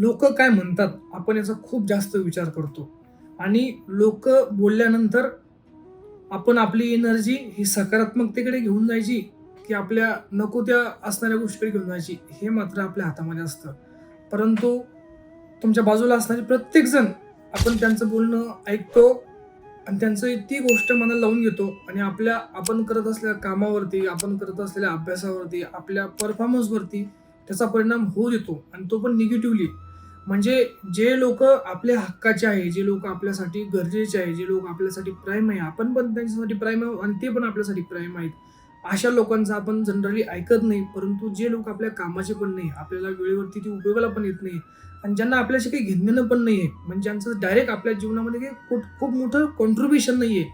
लोक काय म्हणतात आपण याचा खूप जास्त विचार करतो. आणि लोक बोलल्यानंतर आपण आपली एनर्जी ही सकारात्मकतेकडे घेऊन जायची की आपल्या नको त्या असणाऱ्या गोष्टीकडे घेऊन जायची हे मात्र आपल्या हातामध्ये असतं. परंतु तुमच्या बाजूला असणारे प्रत्येकजण आपण त्यांचं बोलणं ऐकतो आणि त्यांचं ती गोष्ट मनाला लावून घेतो आणि आपल्या आपण करत असलेल्या कामावरती आपण करत असलेल्या अभ्यासावरती आपल्या परफॉर्मन्सवरती त्याचा परिणाम होऊ देतो आणि तो पण निगेटिव्हली म्हणजे जे लोक आपल्या हक्काचे आहे जे लोक आपल्यासाठी गरजेचे आहे जे लोक आपल्यासाठी प्राईम आहे आपण पण त्यांच्यासाठी प्राईम आहे आणि ते पण आपल्यासाठी प्राईम आहेत. अशा लोकांचं आपण जनरली ऐकत नाही परंतु जे लोक आपल्या कामाचे पण नाही आपल्याला वेळेवरती ती उपयोगाला पण येत नाही आणि ज्यांना आपल्याशी काही घेणं पण नाही आहे म्हणजे ज्यांचं डायरेक्ट आपल्या जीवनामध्ये काही खूप खूप मोठं कॉन्ट्रीब्युशन नाही आहे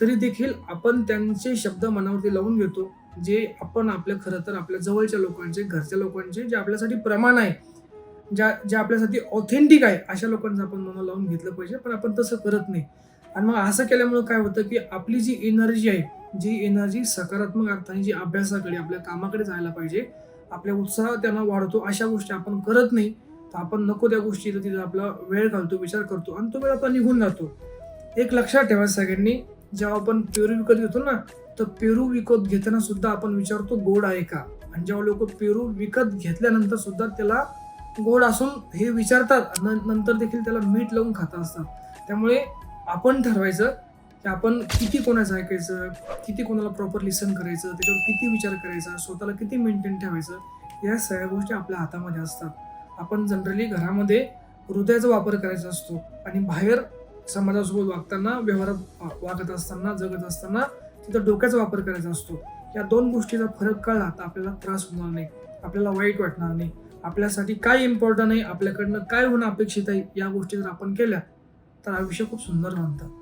तरी देखील आपण त्यांचे शब्द मनावरती लावून घेतो जे आपण आपल्या खरं तर आपल्या जवळच्या लोकांचे घरच्या लोकांचे जे आपल्यासाठी प्रमाण आहे. ज्या ज्या आपल्यासाठी ऑथेंटिक आहे अशा लोकांचं आपण मना लावून घेतलं पाहिजे पण आपण तसं करत नाही. आणि मग असं केल्यामुळं काय होतं की आपली जी एनर्जी आहे जी एनर्जी सकारात्मक अर्थाने जी अभ्यासाकडे आपल्या कामाकडे जायला पाहिजे आपल्या उत्साह त्यांना वाढतो अशा गोष्टी आपण करत नाही तर आपण नको त्या गोष्टी तिथे आपला वेळ घालतो विचार करतो आणि तो वेळ आपला निघून जातो. एक लक्षात ठेवा सगळ्यांनी जेव्हा आपण पेरू विकत घेतो ना तर पेरू विकत घेताना सुद्धा आपण विचारतो गोड आहे का? आणि जेव्हा लोक पेरू विकत घेतल्यानंतर सुद्धा त्याला गोड असून हे विचारतात. न- नंतर देखील त्याला मीठ लावून खात असतात. त्यामुळे आपण ठरवायचं की आपण किती कोणाचं ऐकायचं किती कोणाला प्रॉपर लिसन करायचं त्याच्यावर किती विचार करायचा स्वतःला किती मेंटेन ठेवायचं या सगळ्या गोष्टी आपल्या हातामध्ये असतात. आपण जनरली घरामध्ये हृदयाचा वापर करायचा असतो आणि बाहेर समाजासोबत वागताना व्यवहारात वा- वागत असताना जगत असताना तिथं डोक्याचा वापर करायचा असतो. या दोन गोष्टीचा फरक कळला तर आपल्याला त्रास होणार नाही. आपल्याला वाईट वाटणार नाही. आपल्यासाठी काय इम्पॉर्टंट आहे आपल्याकडनं काय होणं अपेक्षित आहे या गोष्टी जर आपण केल्या तर आयुष्य खूप सुंदर बनतं.